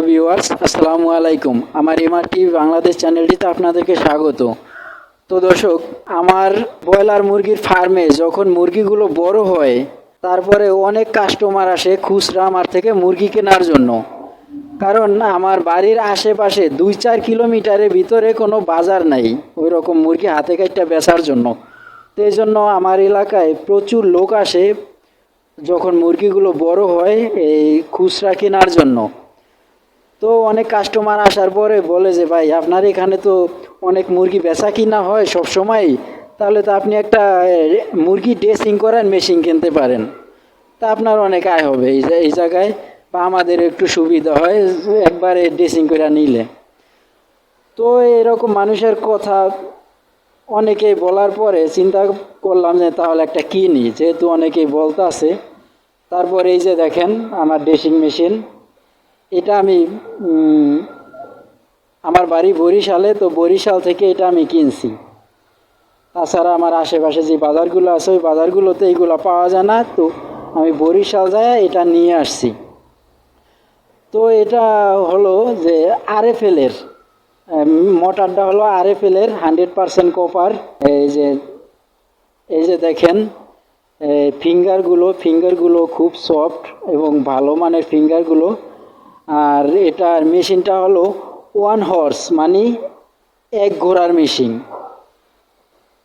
Hello viewers, আসসালামু আলাইকুম। আমার এমআর টিভি বাংলাদেশ চ্যানেলটিতে আপনাদেরকে স্বাগত। তো দর্শক, আমার ব্রয়লার মুরগির ফার্মে যখন মুরগিগুলো বড় হয়, তারপরে অনেক কাস্টমার আসে খুচরা আমার থেকে মুরগি কেনার জন্য। কারণ আমার বাড়ির আশেপাশে দুই চার কিলোমিটারের ভিতরে কোনো বাজার নাই ওই রকম মুরগি হাতে কাটটা বেচার জন্য। তো এই জন্য আমার এলাকায় প্রচুর লোক আসে যখন মুরগিগুলো বড় হয় এই খুচরা কেনার জন্য। তো অনেক কাস্টমার আসার পরে বলে যে, ভাই, আপনার এখানে তো অনেক মুরগি বেচা কিনা হয় সব সময়। তাহলে তো আপনি একটা মুরগি ড্রেসিং করার মেশিন কিনতে পারেন। তা আপনার অনেক আয় হবে এই এই জায়গায়। বা আমাদের একটু সুবিধা হয় একবারে ড্রেসিং করে নিলে। তো এরকম মানুষের কথা অনেকে বলার পরে চিন্তা করলাম যে, তাহলে একটা কিনি। যেহেতু অনেকেই বলতে আছে তারপরে এই যে দেখেন, আমার ড্রেসিং মেশিন এটা আমি আমার বাড়ি বরিশালে, তো বরিশাল থেকে এটা আমি কিনছি। তাছাড়া আমার আশেপাশে যে বাজারগুলো আছে, ওই বাজারগুলোতে এইগুলো পাওয়া যায় না, তো আমি বরিশাল যায় এটা নিয়ে আসছি। তো এটা হলো যে আরএফএলের মোটরটা হলো আরএফএলের হান্ড্রেড পারসেন্ট কপার এই যে এই যে দেখেন ফিঙ্গারগুলো ফিঙ্গারগুলো খুব সফট এবং ভালো মানের ফিঙ্গারগুলো আর এটার মেশিনটা হলো ওয়ান হর্স মানে এক ঘোড়ার মেশিন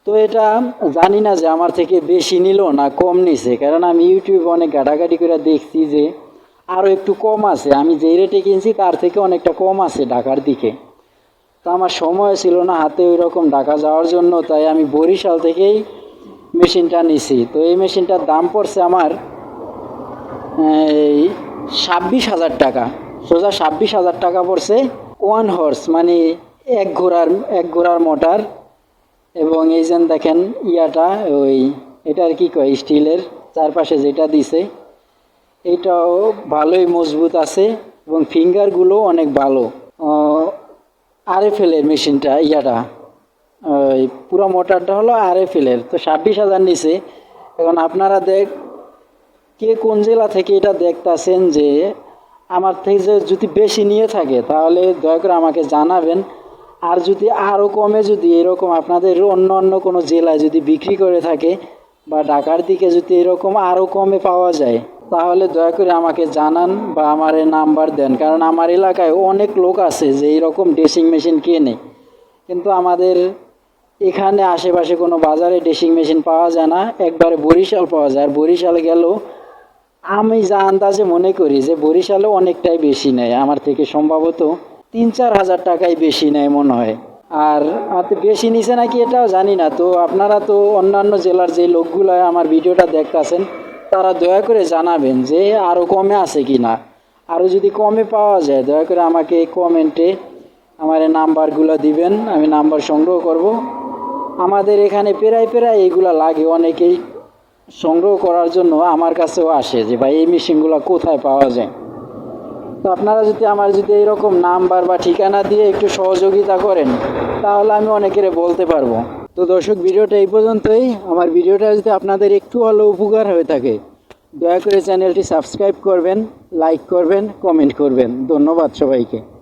তো এটা জানি না যে আমার থেকে বেশি নিল না কম নিছে, কারণ আমি ইউটিউবে অনেক ঘাটাঘাটি করে দেখছি যে আরও একটু কম আছে। আমি যেই রেটে কিনছি তার থেকে অনেকটা কম আছে ঢাকার দিকে। তো আমার সময় ছিল না হাতে ওই রকম ঢাকা যাওয়ার জন্য, তাই আমি বরিশাল থেকেই মেশিনটা নিছি। তো এই মেশিনটার দাম পড়ছে আমার, এই ছাব্বিশ হাজার টাকা। সোজা ছাব্বিশ হাজার টাকা পড়ছে ওয়ান হর্স মানে এক ঘোড়ার এক ঘোড়ার মোটর। এবং এই যে দেখেন ইয়াটা, ওই এটার কি কয়, স্টিলের চারপাশে যেটা দিছে, এটাও ভালোই মজবুত আছে এবং ফিঙ্গারগুলো অনেক ভালো। আর এফ আরএফএলের মেশিনটা, ইয়াটা। ওই পুরো মোটরটা হলো আর এফ আরএফএলের তো ছাব্বিশ হাজার নিচে এখন আপনারা দেখ কে কোন জেলা থেকে এটা দেখতাছেন যে আমার থেকে যদি বেশি নিয়ে থাকে, তাহলে দয়া করে আমাকে জানাবেন। আর যদি আরও কমে, যদি এরকম আপনাদের অন্য অন্য কোনো জেলায় যদি বিক্রি করে থাকে বা ঢাকার দিকে যদি এরকম আরও কমে পাওয়া যায়, তাহলে দয়া করে আমাকে জানান বা আমার নাম্বার দেন। কারণ আমার এলাকায় অনেক লোক আছে যে এইরকম ড্রেসিং মেশিন কেনে। কিন্তু আমাদের এখানে আশেপাশে কোনো বাজারে ড্রেসিং মেশিন পাওয়া যায় না। একবারে বরিশাল পাওয়া যায়। আর বরিশাল গেলেও আমি যা আন্দাজে মনে করি যে বরিশালে অনেকটাই বেশি নেয়। আমার থেকে সম্ভবত তিন চার হাজার টাকাই বেশি নেয় মনে হয়। আর বেশি নিছে নাকি এটাও জানি না। তো আপনারা তো অন্যান্য জেলার যে লোকগুলো আমার ভিডিওটা দেখতাছেন, তারা দয়া করে জানাবেন যে আরও কমে আছে কি না আরও যদি কমে পাওয়া যায়, দয়া করে আমাকে কমেন্টে আমার এই নাম্বারগুলো দিবেন, আমি নাম্বার সংগ্রহ করব। আমাদের এখানে প্রায় প্রায় এইগুলা লাগে, অনেকেই সংগ্রহ করার জন্য আমার কাছেও আসে যে, ভাই, এই মেশিনগুলো কোথায় পাওয়া যায়? তো আপনারা যদি আমার যদি এইরকম নাম্বার বা ঠিকানা দিয়ে একটু সহযোগিতা করেন, তাহলে আমি অনেকেরে বলতে পারব। তো দর্শক, ভিডিওটা এই পর্যন্তই। আমার ভিডিওটা যদি আপনাদের একটু হলেও উপকার হয়ে থাকে, দয়া করে চ্যানেলটি সাবস্ক্রাইব করবেন, লাইক করবেন, কমেন্ট করবেন। ধন্যবাদ সবাইকে।